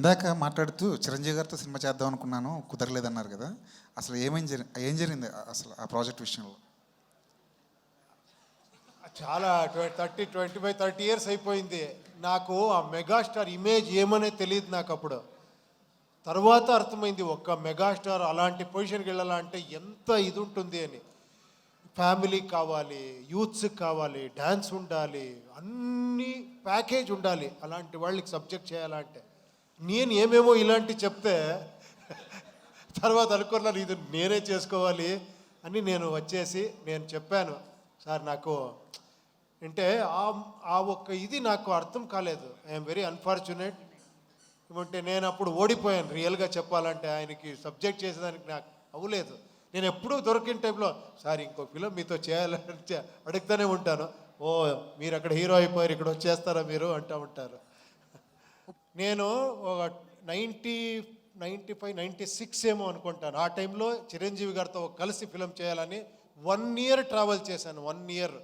ఇందాక మాట్లాడుతూ చిరంజీవి గారితో సినిమా చేద్దాం అనుకున్నాను కుదరలేదన్నారు కదా. అసలు ఏమేం జరి ఏం జరిగింది అసలు ఆ ప్రాజెక్ట్ విషయంలో? చాలా thirty twenty five thirty years అయిపోయింది. నాకు ఆ మెగాస్టార్ ఇమేజ్ ఏమనే తెలియదు నాకు అప్పుడు. తర్వాత అర్థమైంది ఒక్క మెగాస్టార్ అలాంటి పొజిషన్కి వెళ్ళాలంటే ఎంత ఇది ఉంటుంది అని. ఫ్యామిలీ కావాలి యూత్స్కి కావాలి డ్యాన్స్ ఉండాలి అన్ని ప్యాకేజ్ ఉండాలి. అలాంటి వాళ్ళకి సబ్జెక్ట్ చేయాలంటే నేను ఏమేమో ఇలాంటి చెప్తే తర్వాత అనుకున్నాను ఇది నేనే చేసుకోవాలి అని నేను వచ్చేసి నేను చెప్పాను. సార్ నాకు అంటే ఆ ఆ ఒక్క ఇది నాకు అర్థం కాలేదు. ఐఎమ్ వెరీ అన్ఫార్చునేట్ ఏమంటే నేను అప్పుడు ఓడిపోయాను. రియల్గా చెప్పాలంటే ఆయనకి సబ్జెక్ట్ చేసేదానికి నాకు అవ్వలేదు. నేను ఎప్పుడూ దొరికిన టైంలో సార్ ఇంకో ఫిలం మీతో చేయాలని అడుగుతూనే ఉంటాను. ఓ మీరు అక్కడ హీరో అయిపోయారు ఇక్కడ వచ్చేస్తారా మీరు? అంటూ ఉంటారు. నేను ఒక ninety ninety five ninety six ఏమో అనుకుంటాను. ఆ టైంలో చిరంజీవి గారితో కలిసి ఫిలం చేయాలని వన్ ఇయర్ ట్రావెల్ చేశాను వన్ ఇయర్.